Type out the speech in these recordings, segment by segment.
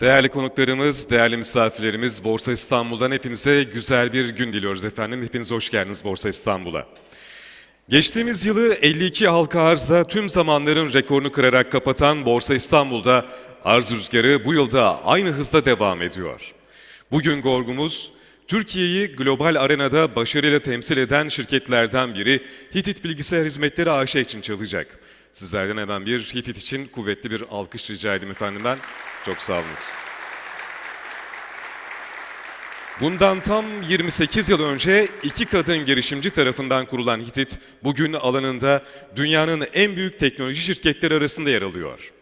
Değerli konuklarımız, değerli misafirlerimiz Borsa İstanbul'dan hepinize güzel bir gün diliyoruz efendim. Hepiniz hoş geldiniz Borsa İstanbul'a. Geçtiğimiz yılı 52 halka arzda tüm zamanların rekorunu kırarak kapatan Borsa İstanbul'da arz rüzgarı bu yılda aynı hızda devam ediyor. Bugün gorgumuz Türkiye'yi global arenada başarıyla temsil eden şirketlerden biri Hitit Bilgisayar Hizmetleri AŞ için çalacak. Sizlerden hemen bir Hitit için kuvvetli bir alkış rica edeyim efendim ben. Çok sağ. Bundan tam 28 yıl önce iki kadın girişimci tarafından kurulan Hitit, bugün alanında dünyanın en büyük teknoloji şirketleri arasında yer alıyor.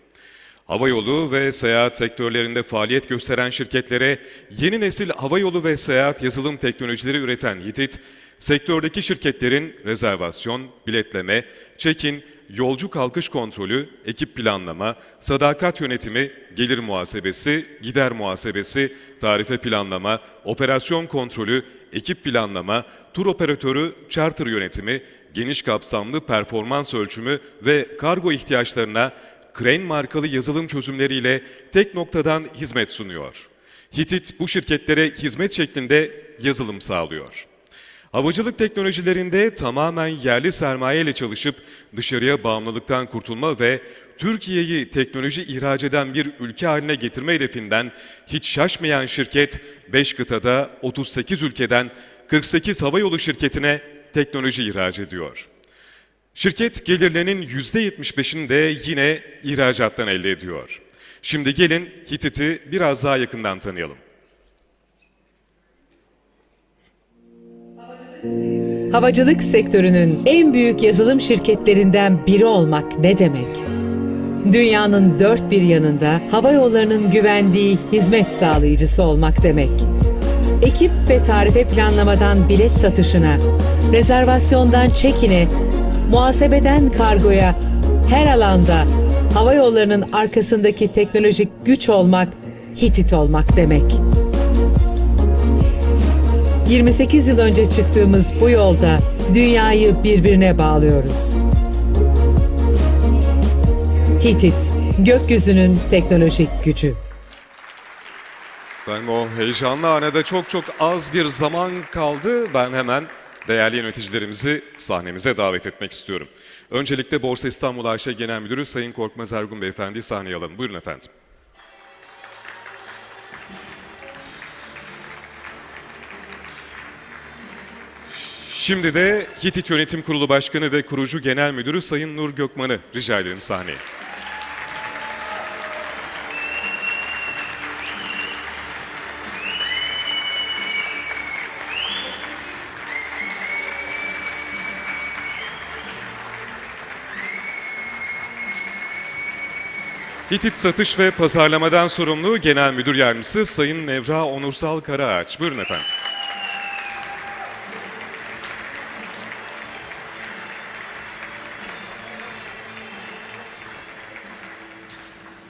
Havayolu ve seyahat sektörlerinde faaliyet gösteren şirketlere yeni nesil havayolu ve seyahat yazılım teknolojileri üreten Hitit, sektördeki şirketlerin rezervasyon, biletleme, check-in, yolcu kalkış kontrolü, ekip planlama, sadakat yönetimi, gelir muhasebesi, gider muhasebesi, tarife planlama, operasyon kontrolü, ekip planlama, tur operatörü, charter yönetimi, geniş kapsamlı performans ölçümü ve kargo ihtiyaçlarına Crane markalı yazılım çözümleriyle tek noktadan hizmet sunuyor. Hitit bu şirketlere hizmet şeklinde yazılım sağlıyor. Havacılık teknolojilerinde tamamen yerli sermaye ile çalışıp dışarıya bağımlılıktan kurtulma ve Türkiye'yi teknoloji ihraç eden bir ülke haline getirme hedefinden hiç şaşmayan şirket 5 kıtada 38 ülkeden 48 havayolu şirketine teknoloji ihraç ediyor. Şirket gelirlerinin %75'ini de yine ihracattan elde ediyor. Şimdi gelin Hitit'i biraz daha yakından tanıyalım. Havacılık sektörünün en büyük yazılım şirketlerinden biri olmak ne demek? Dünyanın dört bir yanında hava yollarının güvendiği hizmet sağlayıcısı olmak demek. Ekip ve tarife planlamadan bilet satışına, rezervasyondan check-in'e, muhasebeden kargoya, her alanda hava yollarının arkasındaki teknolojik güç olmak, Hitit olmak demek. 28 yıl önce çıktığımız bu yolda dünyayı birbirine bağlıyoruz. Hitit, gökyüzünün teknolojik gücü. Efendim o heyecanlı anede çok çok az bir zaman kaldı. Ben hemen değerli yöneticilerimizi sahnemize davet etmek istiyorum. Öncelikle Borsa İstanbul AŞ Genel Müdürü Sayın Korkmaz Ergun Beyefendi'yi sahneye alalım. Buyurun efendim. Şimdi de Hitit Yönetim Kurulu Başkanı ve Kurucu Genel Müdürü Sayın Nur Gökman'ı rica ederim sahneye. Hitit Satış ve Pazarlamadan sorumlu Genel Müdür Yardımcısı Sayın Nevra Onursal Karaağaç. Buyurun efendim.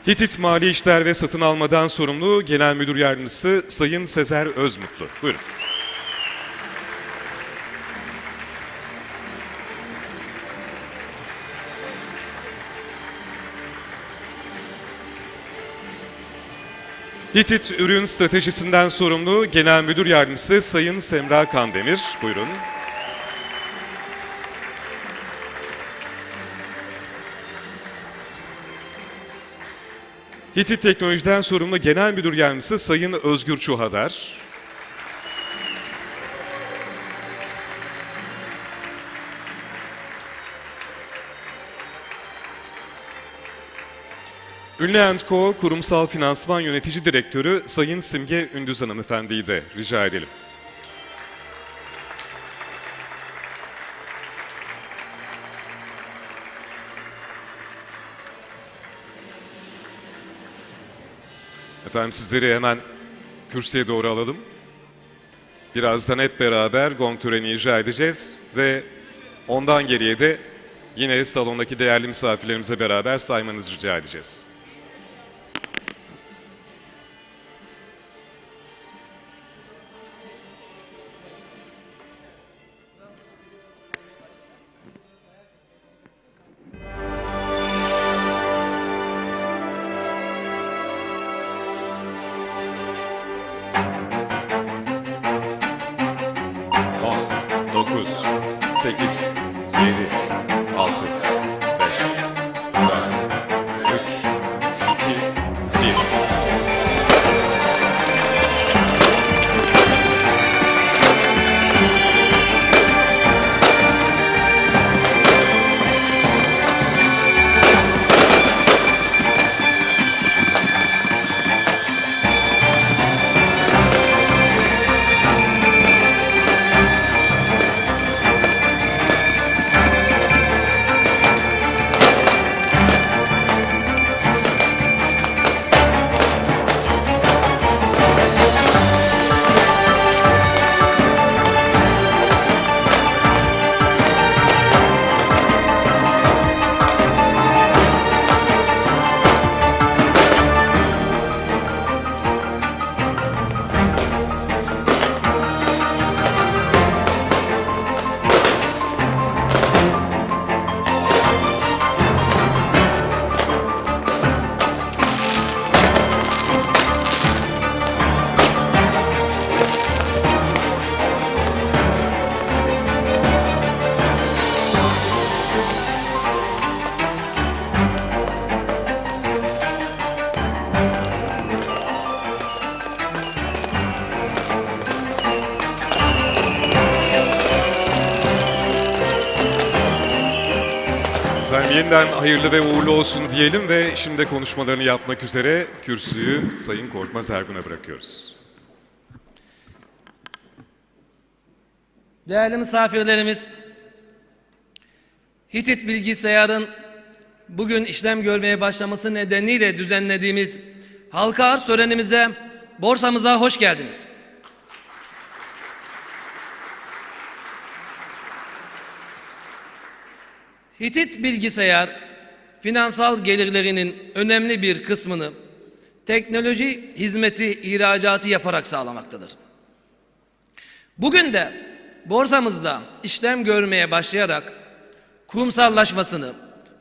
Hitit Mali İşler ve Satın Almadan sorumlu Genel Müdür Yardımcısı Sayın Sezer Özmutlu. Buyurun. Hitit Ürün Stratejisinden sorumlu Genel Müdür Yardımcısı Sayın Semra Kandemir. Buyurun. Hitit Teknoloji'den sorumlu Genel Müdür Yardımcısı Sayın Özgür Çuhadar. Ünlü Co. Kurumsal Finansman Yönetici Direktörü Sayın Simge Ündüz Hanımefendi'yi de rica edelim. Efendim sizleri hemen kürsüye doğru alalım. Birazdan hep beraber gong töreni icra edeceğiz ve ondan geriye de yine salondaki değerli misafirlerimize beraber saymanızı rica edeceğiz. you. Efendim yeniden hayırlı ve uğurlu olsun diyelim ve şimdi konuşmalarını yapmak üzere kürsüyü Sayın Korkmaz Ergun'a bırakıyoruz. Değerli misafirlerimiz, Hitit Bilgisayar'ın bugün işlem görmeye başlaması nedeniyle düzenlediğimiz halka arz törenimize, borsamıza hoş geldiniz. Hitit Bilgisayar, finansal gelirlerinin önemli bir kısmını teknoloji hizmeti ihracatı yaparak sağlamaktadır. Bugün de borsamızda işlem görmeye başlayarak kurumsallaşmasını,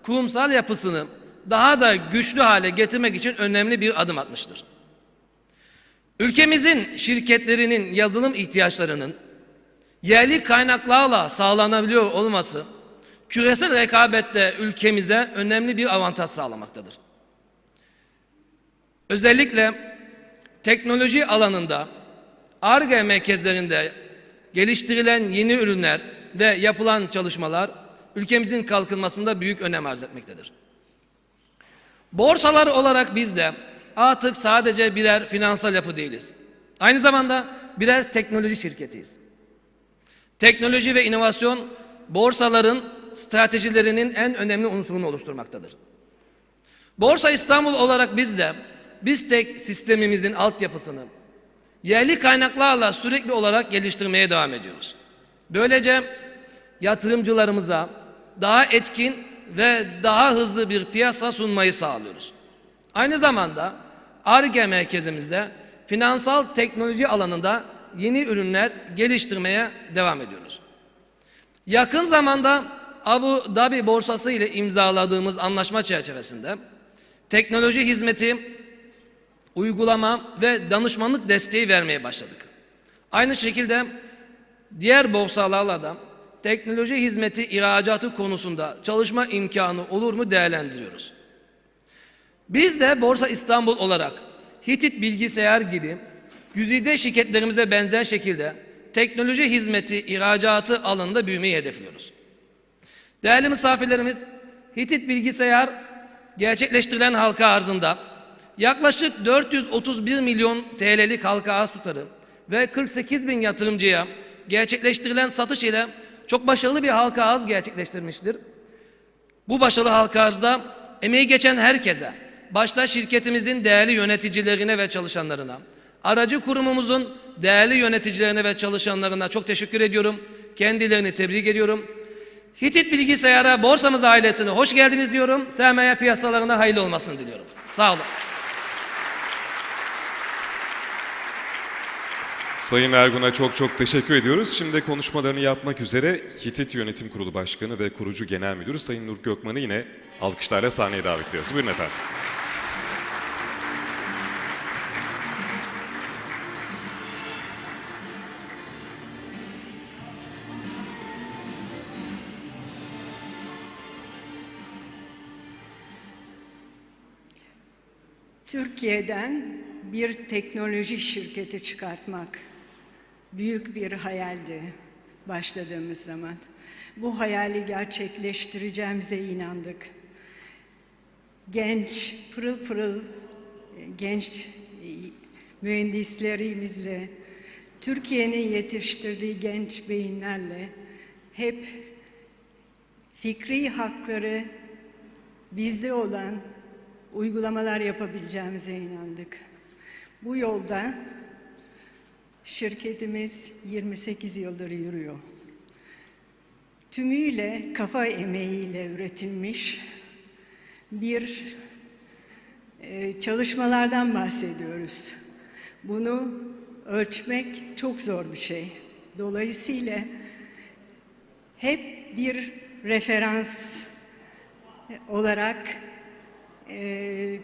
kurumsal yapısını daha da güçlü hale getirmek için önemli bir adım atmıştır. Ülkemizin şirketlerinin yazılım ihtiyaçlarının yerli kaynaklarla sağlanabiliyor olması küresel rekabette ülkemize önemli bir avantaj sağlamaktadır. Özellikle teknoloji alanında ARGE merkezlerinde geliştirilen yeni ürünler ve yapılan çalışmalar ülkemizin kalkınmasında büyük önem arz etmektedir. Borsalar olarak biz de artık sadece birer finansal yapı değiliz. Aynı zamanda birer teknoloji şirketiyiz. Teknoloji ve inovasyon borsaların stratejilerinin en önemli unsurunu oluşturmaktadır. Borsa İstanbul olarak biz de BISTEK sistemimizin altyapısını yerli kaynaklarla sürekli olarak geliştirmeye devam ediyoruz. Böylece yatırımcılarımıza daha etkin ve daha hızlı bir piyasa sunmayı sağlıyoruz. Aynı zamanda ARGE merkezimizde finansal teknoloji alanında yeni ürünler geliştirmeye devam ediyoruz. Yakın zamanda Abu Dhabi borsası ile imzaladığımız anlaşma çerçevesinde teknoloji hizmeti, uygulama ve danışmanlık desteği vermeye başladık. Aynı şekilde diğer borsalarla da teknoloji hizmeti ihracatı konusunda çalışma imkanı olur mu değerlendiriyoruz. Biz de Borsa İstanbul olarak Hitit Bilgisayar gibi güzide şirketlerimize benzer şekilde teknoloji hizmeti ihracatı alanında büyümeyi hedefliyoruz. Değerli misafirlerimiz, Hitit Bilgisayar gerçekleştirilen halka arzında yaklaşık 431 milyon TL'lik halka arz tutarı ve 48 bin yatırımcıya gerçekleştirilen satış ile çok başarılı bir halka arz gerçekleştirmiştir. Bu başarılı halka arzda emeği geçen herkese, başta şirketimizin değerli yöneticilerine ve çalışanlarına, aracı kurumumuzun değerli yöneticilerine ve çalışanlarına çok teşekkür ediyorum. Kendilerini tebrik ediyorum. Hitit Bilgisayar'a borsamız ailesine hoş geldiniz diyorum. Sermaye piyasalarına hayırlı olmasını diliyorum. Sağ olun. Sayın Ergun'a çok çok teşekkür ediyoruz. Şimdi konuşmalarını yapmak üzere Hitit Yönetim Kurulu Başkanı ve Kurucu Genel Müdürü Sayın Nur Gökmen'i yine alkışlarla sahneye davet ediyoruz. Buyurun efendim. Türkiye'den bir teknoloji şirketi çıkartmak büyük bir hayaldi başladığımız zaman. Bu hayali gerçekleştireceğimize inandık. Genç, pırıl pırıl e, genç e, mühendislerimizle, Türkiye'nin yetiştirdiği genç beyinlerle hep fikri hakları bizde olan uygulamalar yapabileceğimize inandık. Bu yolda şirketimiz 28 yıldır yürüyor. Tümüyle kafa emeğiyle üretilmiş bir e, çalışmalardan bahsediyoruz. Bunu ölçmek çok zor bir şey. Dolayısıyla hep bir referans olarak e,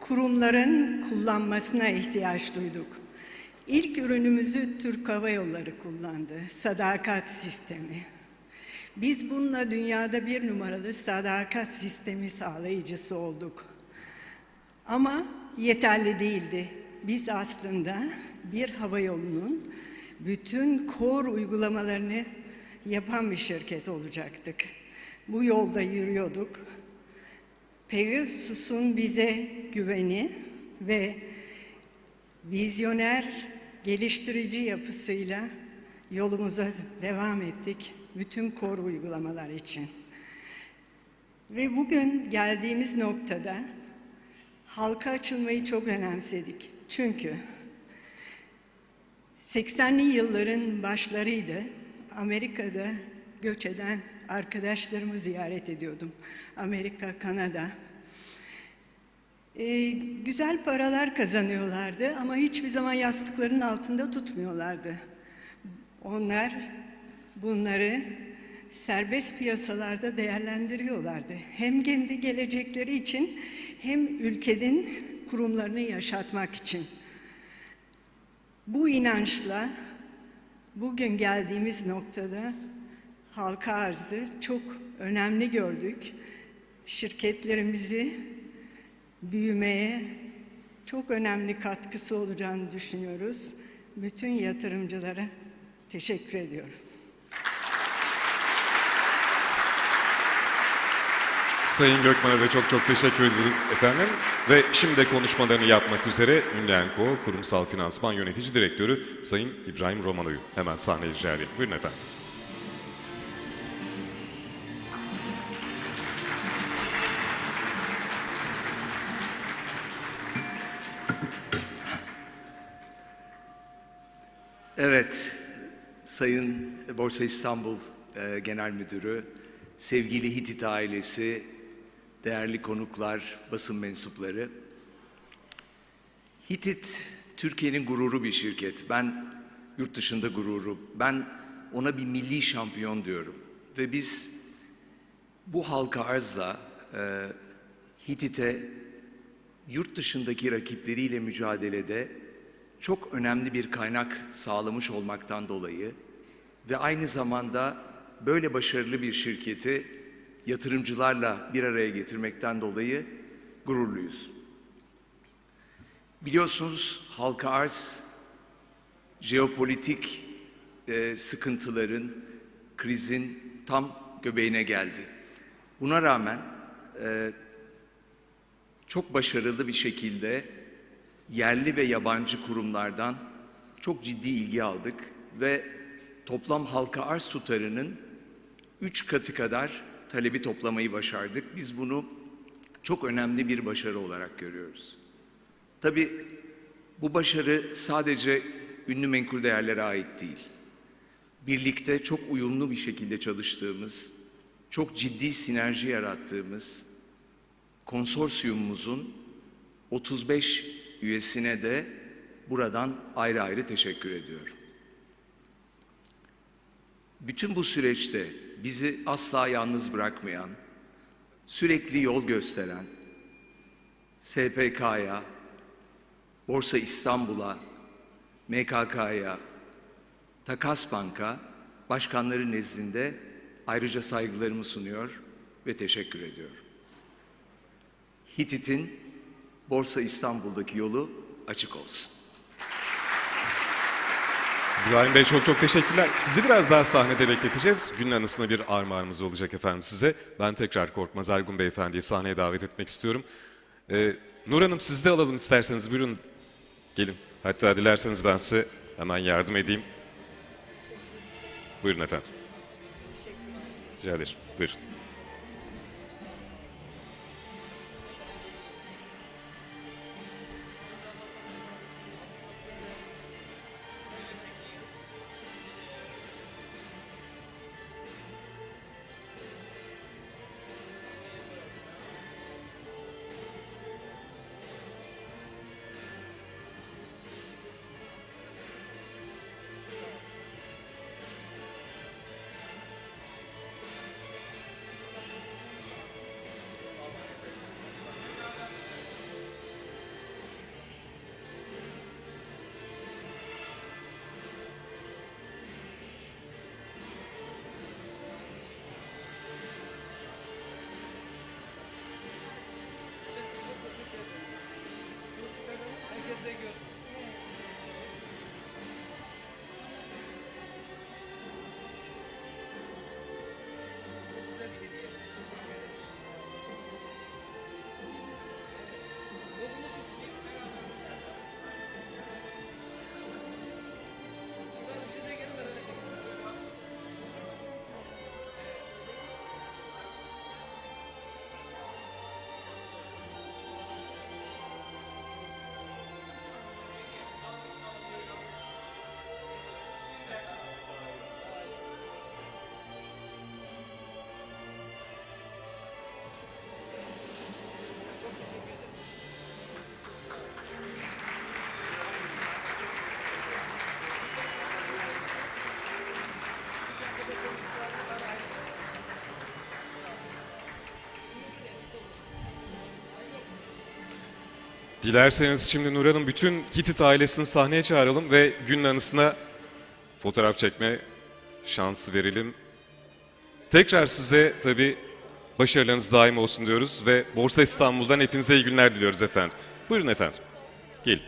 kurumların kullanmasına ihtiyaç duyduk. İlk ürünümüzü Türk Hava Yolları kullandı, sadakat sistemi. Biz bununla dünyada bir numaralı sadakat sistemi sağlayıcısı olduk. Ama yeterli değildi. Biz aslında bir hava yolunun bütün kor uygulamalarını yapan bir şirket olacaktık. Bu yolda yürüyorduk. Pegasus'un bize güveni ve vizyoner geliştirici yapısıyla yolumuza devam ettik bütün kor uygulamalar için. Ve bugün geldiğimiz noktada halka açılmayı çok önemsedik. Çünkü 80'li yılların başlarıydı. Amerika'da göç eden arkadaşlarımı ziyaret ediyordum. Amerika, Kanada. Ee, güzel paralar kazanıyorlardı ama hiçbir zaman yastıklarının altında tutmuyorlardı. Onlar bunları serbest piyasalarda değerlendiriyorlardı. Hem kendi gelecekleri için hem ülkenin kurumlarını yaşatmak için. Bu inançla bugün geldiğimiz noktada halka arzı çok önemli gördük. Şirketlerimizi büyümeye çok önemli katkısı olacağını düşünüyoruz. Bütün yatırımcılara teşekkür ediyorum. Sayın Gökmen'e de çok çok teşekkür ederim efendim. Ve şimdi konuşmalarını yapmak üzere Ünlenko Kurumsal Finansman Yönetici Direktörü Sayın İbrahim Romano'yu hemen sahneye rica edeyim. Buyurun efendim. Evet, Sayın Borsa İstanbul e, Genel Müdürü, sevgili Hitit ailesi, değerli konuklar, basın mensupları. Hitit, Türkiye'nin gururu bir şirket. Ben yurt dışında gururu. Ben ona bir milli şampiyon diyorum. Ve biz bu halka arzla e, Hitit'e yurt dışındaki rakipleriyle mücadelede çok önemli bir kaynak sağlamış olmaktan dolayı ve aynı zamanda böyle başarılı bir şirketi yatırımcılarla bir araya getirmekten dolayı gururluyuz. Biliyorsunuz halka arz jeopolitik e, sıkıntıların, krizin tam göbeğine geldi. Buna rağmen e, çok başarılı bir şekilde yerli ve yabancı kurumlardan çok ciddi ilgi aldık ve toplam halka arz tutarının üç katı kadar talebi toplamayı başardık. Biz bunu çok önemli bir başarı olarak görüyoruz. Tabii bu başarı sadece ünlü menkul değerlere ait değil. Birlikte çok uyumlu bir şekilde çalıştığımız, çok ciddi sinerji yarattığımız konsorsiyumumuzun 35 üyesine de buradan ayrı ayrı teşekkür ediyorum. Bütün bu süreçte bizi asla yalnız bırakmayan, sürekli yol gösteren SPK'ya, Borsa İstanbul'a, MKK'ya, Takas Bank'a başkanları nezdinde ayrıca saygılarımı sunuyor ve teşekkür ediyorum. Hitit'in Borsa İstanbul'daki yolu açık olsun. İbrahim Bey çok çok teşekkürler. Sizi biraz daha sahnede bekleteceğiz. Günün anısına bir armağanımız olacak efendim size. Ben tekrar Korkmaz Ergun Beyefendi'yi sahneye davet etmek istiyorum. Ee, Nur Hanım sizi de alalım isterseniz. Buyurun gelin. Hatta dilerseniz ben size hemen yardım edeyim. Buyurun efendim. Rica ederim. Buyurun. Dilerseniz şimdi Nur Hanım bütün Hitit ailesini sahneye çağıralım ve günün anısına fotoğraf çekme şansı verelim. Tekrar size tabii başarılarınız daim olsun diyoruz ve Borsa İstanbul'dan hepinize iyi günler diliyoruz efendim. Buyurun efendim. Gelin.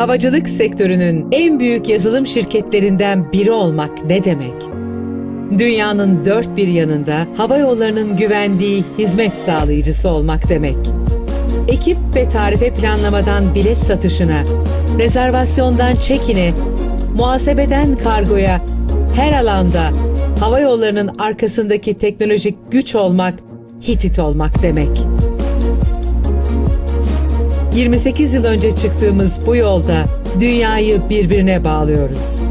Havacılık sektörünün en büyük yazılım şirketlerinden biri olmak ne demek? Dünyanın dört bir yanında hava yollarının güvendiği hizmet sağlayıcısı olmak demek. Ekip ve tarife planlamadan bilet satışına, rezervasyondan check-in'e, muhasebeden kargoya, her alanda hava yollarının arkasındaki teknolojik güç olmak, Hitit olmak demek. 28 yıl önce çıktığımız bu yolda dünyayı birbirine bağlıyoruz.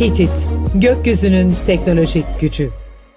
Hitit, gökyüzünün teknolojik gücü.